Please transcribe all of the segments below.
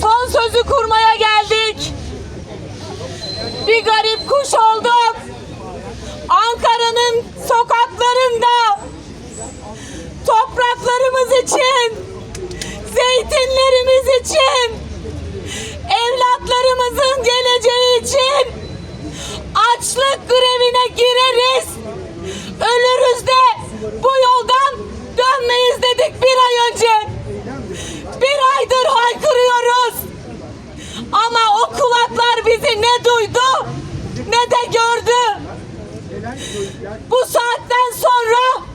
Son sözü kurmaya geldik. Bir garip kuş olduk. Ankara'nın sokaklarında topraklarımız için, zeytinlerimiz için, evlatlarımızın geleceği için açlık grevine gireriz. Ölürüz de bu yoldan dönmeyiz dedik bir ay önce. Bir aydır ne de gördü. Bu saatten sonra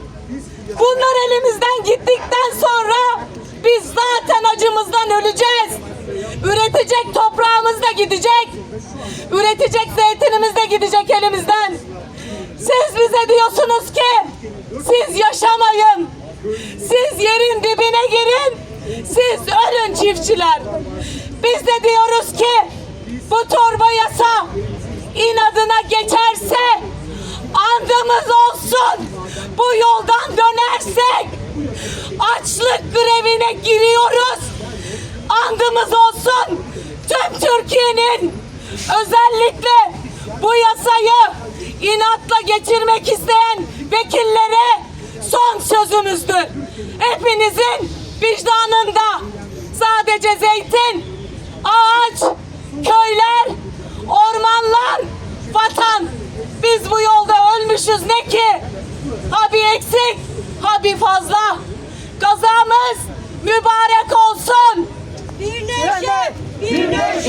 bunlar elimizden gittikten sonra biz zaten acımızdan öleceğiz. Üretecek toprağımız da gidecek. Üretecek zeytinimiz de gidecek elimizden. Siz bize diyorsunuz ki siz yaşamayın. Siz yerin dibine girin. Siz ölün çiftçiler. Biz de diyoruz ki bu torba yasa inadına geçerse andımız olsun. Bu yoldan dönersek açlık grevine giriyoruz. Andımız olsun. Tüm Türkiye'nin özellikle bu yasayı inatla geçirmek isteyen vekillere son sözümüzdür. Hepinizin vicdanında sadece zeytin, ağaç, köyler, ormanlar, vatan. Biz bu yolda ne ki? Ha eksik, ha fazla. Kazamız mübarek olsun.